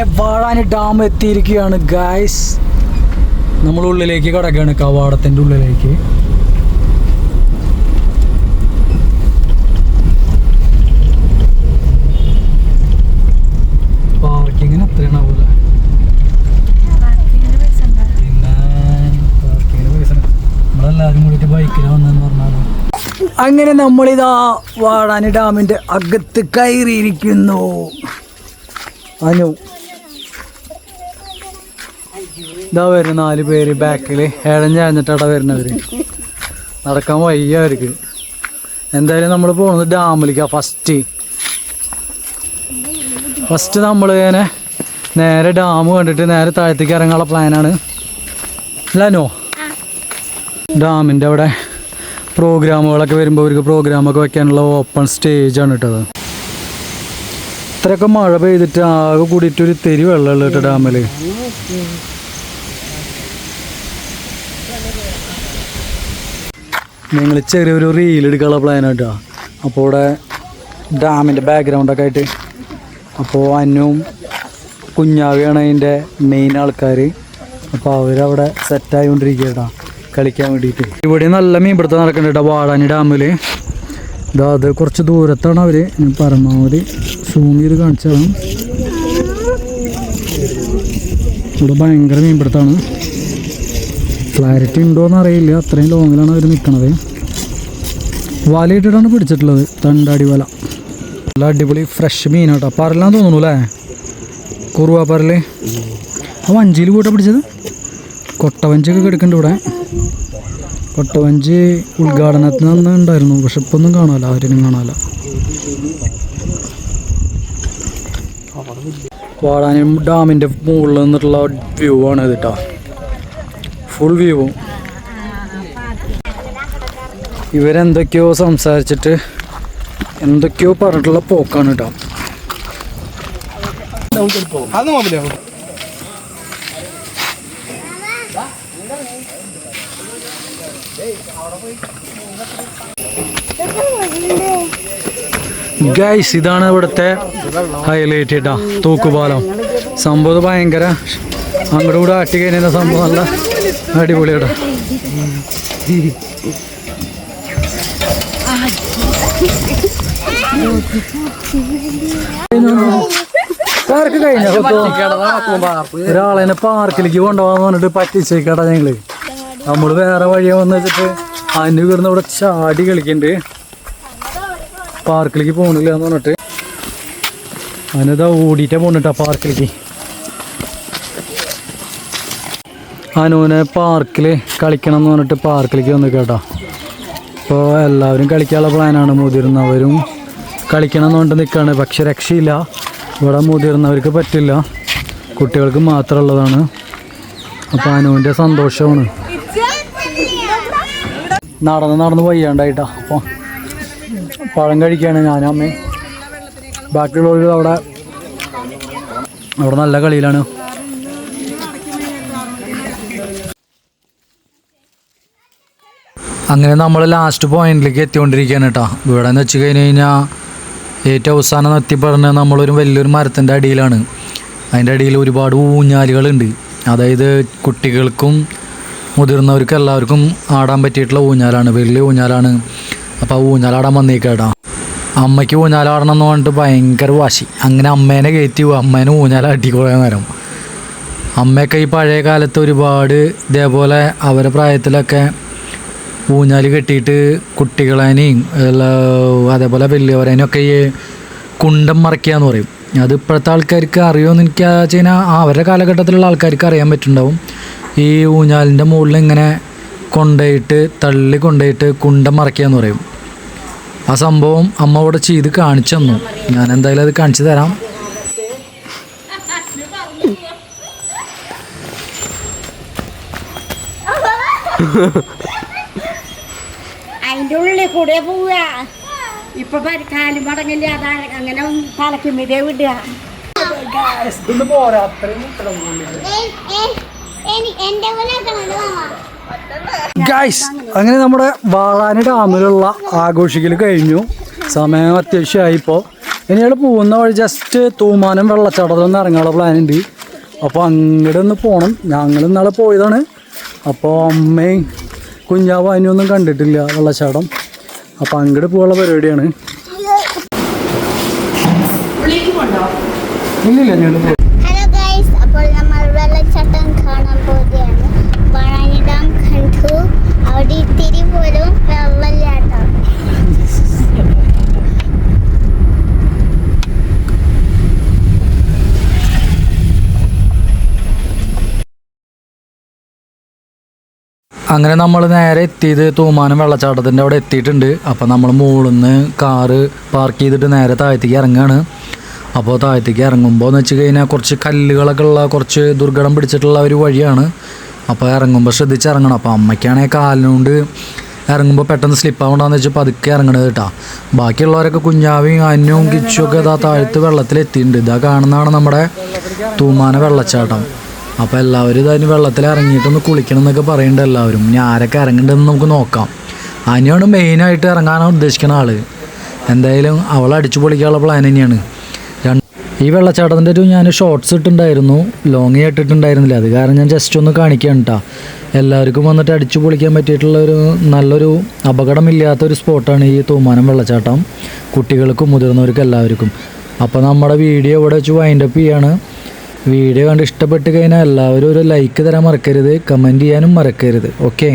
അങ്ങനെ വാഴാനി ഡാം എത്തിയിരിക്കുകയാണ് ഗായ്സ് നമ്മൾ ഉള്ളിലേക്ക് കിടക്കുകയാണ് കവാടത്തിന്റെ ഉള്ളിലേക്ക്. ബൈക്കിൽ അങ്ങനെ നമ്മളിതാ വാടാനി ഡാമിന്റെ അകത്ത് കയറിയിരിക്കുന്നു. അനു ഇതാ വരുന്ന നാല് പേര് ബാക്കിൽ ഇഴഞ്ഞഴിഞ്ഞിട്ടാ വരുന്നവര്. നടക്കാൻ വയ്യ അവർക്ക്. എന്തായാലും നമ്മൾ പോകുന്നത് ഡാമിലേക്ക് ഫസ്റ്റ്. ഫസ്റ്റ് നമ്മൾ ഇങ്ങനെ നേരെ ഡാം കണ്ടിട്ട് നേരെ താഴത്തേക്ക് ഇറങ്ങാനുള്ള പ്ലാനാണ്. അല്ലോ ഡാമിന്റെ അവിടെ പ്രോഗ്രാമുകളൊക്കെ വരുമ്പോൾ അവർക്ക് പ്രോഗ്രാമൊക്കെ വെക്കാനുള്ള ഓപ്പൺ സ്റ്റേജാണ് കേട്ടത് ഇത്രയൊക്കെ മഴ പെയ്തിട്ട് ആകെ കൂടിയിട്ട് ഒരു തെരി വെള്ളമുള്ള കേട്ടോ ഡാമിൽ നിങ്ങൾ ചെറിയൊരു റീൽ എടുക്കാനുള്ള പ്ലാൻ കേട്ടോ അപ്പോൾ ഇവിടെ ഡാമിന്റെ ബാക്ക്ഗ്രൗണ്ടൊക്കെ ആയിട്ട് അപ്പോൾ അന്നും കുഞ്ഞാവിയാണ് അതിന്റെ മെയിൻ ആൾക്കാർ അപ്പോൾ അവരവിടെ സെറ്റായിക്കൊണ്ടിരിക്കുക കേട്ടോ കളിക്കാൻ വേണ്ടിയിട്ട്. ഇവിടെ നല്ല മീൻപിടുത്തം നടക്കുന്നുണ്ട് കേട്ടോ വാടാനി ഡാമിൽ ഇതാ അത് കുറച്ച് ദൂരത്താണ് അവർ പരമാവധി സൂം ചെയ്ത് കാണിച്ചതാണ് ഇവിടെ ഭയങ്കര മീൻപിടുത്തമാണ്. ക്ലാരിറ്റി ഉണ്ടോയെന്ന് അറിയില്ല. അത്രയും ലോങ്ങിലാണ് അവർ നിൽക്കണത് വലയിട്ടിട്ടാണ് പിടിച്ചിട്ടുള്ളത്. തണ്ടാടി വല. നല്ല അടിപൊളി ഫ്രഷ് മീൻ മീനാട്ടോ. പറലാന്ന് തോന്നുന്നു അല്ലേ? കുറുവാ പറൽ ആ വഞ്ചിയിൽ കൂട്ട പിടിച്ചത്? കൊട്ടവഞ്ചിയൊക്കെ കിടക്കുന്നുണ്ട് ഇവിടെ. കൊട്ടവഞ്ചി ഉദ്ഘാടനത്തിന് അന്ന് ഉണ്ടായിരുന്നു. പക്ഷെ ഇപ്പൊ ഒന്നും കാണാല്ല ആരും കാണാല്ല വാടാനം ഡാമിന്റെ മുകളിൽ നിന്നിട്ടുള്ള വ്യൂ ആണ് ഇത് കേട്ടോ ഫുൾ വ്യൂ ഇവരെന്തൊക്കെയോ സംസാരിച്ചിട്ട് എന്തൊക്കെയോ പറഞ്ഞിട്ടുള്ള പോക്കാണ് കേട്ടോ ഗൈസ് ഇതാണ് ഇവിടുത്തെ ഹൈലൈറ്റ് കേട്ടോ തൂക്കുപാലം. സംഭവം ഭയങ്കര അങ്ങോട്ട് കൂടെ ആട്ടി കഴിഞ്ഞ സംഭവം നല്ല അടിപൊളിയാട്ടാ പാർക്ക് കഴിഞ്ഞ? ഒരാളെന്നെ പാർക്കിലേക്ക് കൊണ്ടുപോകാന്ന് പറഞ്ഞിട്ട് പറ്റിച്ചേക്കാടാ ഞങ്ങൾ. നമ്മൾ വേറെ വഴിയാ വന്ന് വെച്ചിട്ട് അതിന് കിടന്ന് ഇവിടെ ചാടി കളിക്കണ്ട്. പാർക്കിലേക്ക് പോണില്ല എന്ന് പറഞ്ഞിട്ട് അതിനതാ ഓടിയിട്ടാ പോണിട്ടാ പാർക്കിലേക്ക്. അനുവിനെ പാർക്കിൽ കളിക്കണം എന്ന് പറഞ്ഞിട്ട് പാർക്കിലേക്ക് വന്നു കേട്ടോ. അപ്പോൾ എല്ലാവരും കളിക്കാനുള്ള പ്ലാനാണ്. മുതിർന്നവരും കളിക്കണം എന്ന് പറഞ്ഞിട്ട് നിൽക്കുകയാണ്. പക്ഷെ രക്ഷയില്ല. ഇവിടെ മുതിർന്നവർക്ക് പറ്റില്ല. കുട്ടികൾക്ക് മാത്രമുള്ളതാണ് അപ്പോൾ അനുവിന്റെ സന്തോഷമാണ്. നടന്ന് നടന്ന് വയ്യാണ്ടായിട്ടാ. അപ്പോൾ പഴം കഴിക്കുകയാണ് ഞാനും അമ്മയും. ബാക്കിയുള്ളവർ അവിടെ അവിടെ നല്ല കളിയിലാണ്. അങ്ങനെ നമ്മൾ ലാസ്റ്റ് പോയിന്റിലേക്ക് എത്തിക്കൊണ്ടിരിക്കുകയാണ് കേട്ടോ ഇവിടെ എന്ന് വെച്ച് കഴിഞ്ഞ് കഴിഞ്ഞാൽ ഏറ്റവും അവസാനം എത്തിപ്പെടുന്നത് നമ്മളൊരു വലിയൊരു മരത്തിന്റെ അടിയിലാണ്. അതിന്റെ അടിയിൽ ഒരുപാട് ഊഞ്ഞാലുകളുണ്ട്. അതായത് കുട്ടികൾക്കും മുതിർന്നവർക്കും എല്ലാവർക്കും ആടാൻ പറ്റിയിട്ടുള്ള ഊഞ്ഞാലാണ്. വലിയ ഊഞ്ഞാലാണ്. അപ്പോൾ ആ ഊഞ്ഞാലാടാൻ വന്നേക്കാട്ടാ അമ്മയ്ക്ക് ഊഞ്ഞാലാടണം എന്ന് പറഞ്ഞിട്ട് ഭയങ്കര വാശി. അങ്ങനെ അമ്മേനെ കയറ്റി അമ്മേനെ ഊഞ്ഞാലാട്ടി കുറേ നേരം. അമ്മയൊക്കെ ഈ പഴയ കാലത്ത് ഒരുപാട് ഇതേപോലെ അവരുടെ പ്രായത്തിലൊക്കെ ഊഞ്ഞാൽ കെട്ടിയിട്ട് കുട്ടികളേനെയും അതേപോലെ വലിയവരേനും ഒക്കെ ഈ കുണ്ടം മറയ്ക്കുക എന്ന് പറയും. അത് ഇപ്പോഴത്തെ ആൾക്കാർക്ക് അറിയുമെന്ന് എനിക്ക് വെച്ച് കഴിഞ്ഞാൽ അവരുടെ കാലഘട്ടത്തിലുള്ള ആൾക്കാർക്ക് അറിയാൻ പറ്റുന്നുണ്ടാവും. ഈ ഊഞ്ഞാലിന്റെ മുകളിൽ ഇങ്ങനെ കൊണ്ടുപോയിട്ട് തള്ളി കൊണ്ടുപോയിട്ട് കുണ്ടം മറയ്ക്കുക എന്ന് പറയും. ആ സംഭവം അമ്മ ഇവിടെ ചെയ്ത് കാണിച്ചു തന്നു. ഞാൻ എന്തായാലും അത് കാണിച്ചു തരാം. അതിന്റെ ഉള്ളിൽ കൂടെ പോവുക. ഇപ്പൊ പരിക്കാലും കാലും മടങ്ങില്ല. അതാ അങ്ങനെ തലക്കുമിതേ വിടുക. ഗൈസ് അങ്ങനെ നമ്മുടെ വാളാനി ഡാമിലുള്ള ആഘോഷിക്കൽ കഴിഞ്ഞു. സമയം അത്യാവശ്യമായി ഇപ്പോൾ ഇനി പോകുന്ന വഴി ജസ്റ്റ് തൂമാനം വെള്ളച്ചാട്ടത്തിൽ നിന്ന് ഇറങ്ങാനുള്ള പ്ലാൻ ഉണ്ട്. അപ്പോൾ അങ്ങോട്ട് ഒന്ന് പോകണം ഞങ്ങൾ ഇന്നാളെ പോയതാണ്. അപ്പോൾ അമ്മയും കുഞ്ഞാവും അതിനൊന്നും കണ്ടിട്ടില്ല വെള്ളച്ചാട്ടം. അപ്പൊ അങ്ങോട്ട് പോകാനുള്ള പരിപാടിയാണ്. ഇല്ലില്ല ഞങ്ങൾ ഹലോ ഗൈസ് അപ്പോൾ നമ്മൾ വെള്ളച്ചാട്ടം കാണാൻ പോവുകയാണ് വാഴാനി ഡാം കണ്ടു അവിടെ ഇത്തിരി പോലും വെള്ളമില്ലാട്ടോ അങ്ങനെ നമ്മൾ നേരെ എത്തിയത് തൂമാനം വെള്ളച്ചാട്ടത്തിന്റെ അവിടെ എത്തിയിട്ടുണ്ട്. അപ്പോൾ നമ്മൾ മുകളിൽ നിന്ന് കാറ് പാർക്ക് ചെയ്തിട്ട് നേരെ താഴത്തേക്ക് ഇറങ്ങുകയാണ് അപ്പോൾ താഴത്തേക്ക് ഇറങ്ങുമ്പോൾ എന്ന് വെച്ച് കഴിഞ്ഞാൽ കുറച്ച് കല്ലുകളൊക്കെ ഉള്ള കുറച്ച് ദുർഘടം പിടിച്ചിട്ടുള്ള ഒരു വഴിയാണ്. അപ്പോൾ ഇറങ്ങുമ്പോൾ ശ്രദ്ധിച്ച് ഇറങ്ങണം. അപ്പോൾ അമ്മയ്ക്കാണെങ്കിൽ കാലിനുകൊണ്ട് ഇറങ്ങുമ്പോൾ പെട്ടെന്ന് സ്ലിപ്പ് ആവണ്ടെന്ന് വെച്ചാൽ പതുക്കെ ഇറങ്ങണത് കേട്ടോ. ബാക്കിയുള്ളവരൊക്കെ കുഞ്ഞാവിയും അന്നും കിച്ചും ഒക്കെ ഇതാ താഴത്ത് വെള്ളത്തിലെത്തിയിട്ടുണ്ട്. ഇതാ കാണുന്നതാണ് നമ്മുടെ തൂമാന വെള്ളച്ചാട്ടം. അപ്പോൾ എല്ലാവരും ഇതായി വെള്ളത്തിൽ ഇറങ്ങിയിട്ടൊന്ന് കുളിക്കണം എന്നൊക്കെ പറയുന്നുണ്ട് എല്ലാവരും. ഇനി ആരൊക്കെ ഇറങ്ങണ്ടെന്ന് നമുക്ക് നോക്കാം. അനിയാണ് മെയിനായിട്ട് ഇറങ്ങാനാണ് ഉദ്ദേശിക്കുന്ന ആൾ എന്തായാലും അവളെ അടിച്ചു പൊളിക്കാനുള്ള പ്ലാൻ തന്നെയാണ്. ഈ വെള്ളച്ചാട്ടത്തിന്റെ ഒരു ഞാൻ ഷോർട്സ് ഇട്ടിട്ടുണ്ടായിരുന്നു. ലോങ് ഇട്ടിട്ടുണ്ടായിരുന്നില്ല. അത് കാരണം ഞാൻ ജസ്റ്റ് ഒന്ന് കാണിക്കുകയാണ് കേട്ടോ എല്ലാവർക്കും വന്നിട്ട് അടിച്ചു പൊളിക്കാൻ പറ്റിയിട്ടുള്ള ഒരു നല്ലൊരു അപകടമില്ലാത്തൊരു സ്പോട്ടാണ് ഈ തൂമാനം വെള്ളച്ചാട്ടം. കുട്ടികൾക്കും മുതിർന്നവർക്കും എല്ലാവർക്കും. അപ്പോൾ നമ്മുടെ വീഡിയോ ഇവിടെ വെച്ച് വൈൻഡപ്പ് ചെയ്യാണ്. വീഡിയോ കണ്ട് ഇഷ്ടപ്പെട്ട് കഴിഞ്ഞാൽ എല്ലാവരും ഒരു ലൈക്ക് തരാൻ മറക്കരുത് കമന്റ് ചെയ്യാനും മറക്കരുത്. ഓക്കെ